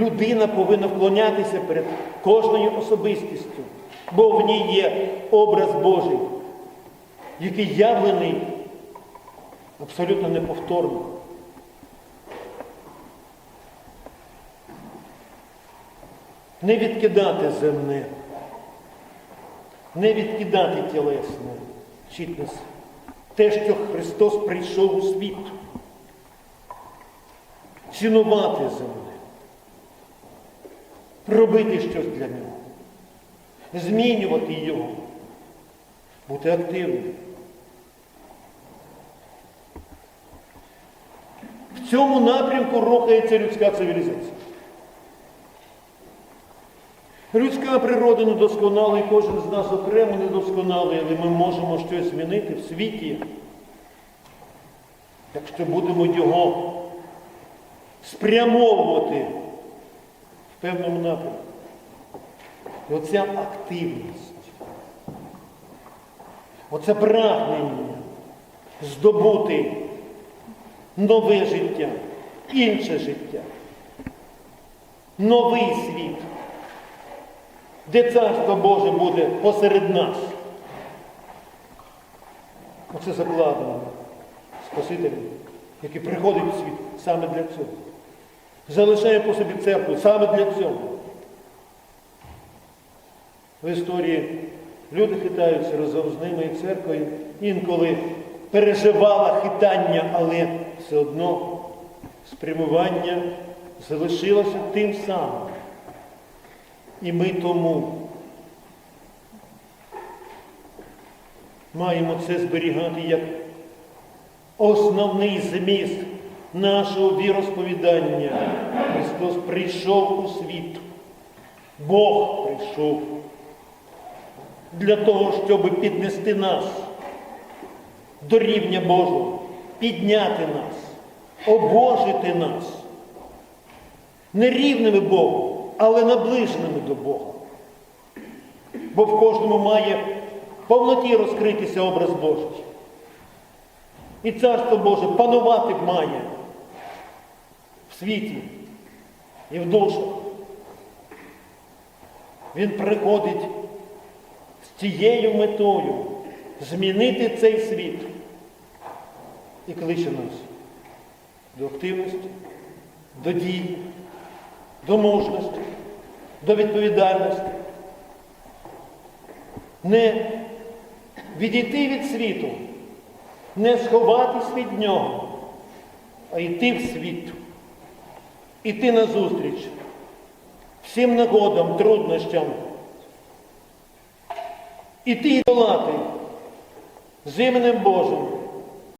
людина повинна вклонятися перед кожною особистістю, бо в ній є образ Божий, який явлений абсолютно неповторно. Не відкидати земне, не відкидати тілесне, нас те, що Христос прийшов у світ, цінувати земне, робити щось для нього, змінювати його, бути активним. В цьому напрямку рухається людська цивілізація. Людська природа недосконала, і кожен з нас окремо недосконалий, але ми можемо щось змінити в світі, якщо будемо його спрямовувати певному напрямку. І оця активність, оце прагнення здобути нове життя, інше життя, новий світ де царство Боже буде посеред нас. Оце закладено Спасителем, який приходить у світ саме для цього. Залишає по собі церкву саме для цього. В історії люди хитаються разом з ними і церквою, інколи переживала хитання, але все одно спрямування залишилося тим самим. І ми тому маємо це зберігати як основний зміст нашого віросповідання. Христос прийшов у світ. Бог прийшов для того, щоб піднести нас до рівня Божого, підняти нас, обожити нас. Не рівними Богу, але наближеними до Бога. Бо в кожному має в повноті розкритися образ Божий. І Царство Боже панувати має в і в душах. Він приходить з тією метою змінити цей світ і кличе нас до активності, до дії до мужності, до відповідальності. Не відійти від світу, не сховатись від нього, а йти в світ, іти назустріч всім нагодам, труднощам, іти і долати з іменем Божим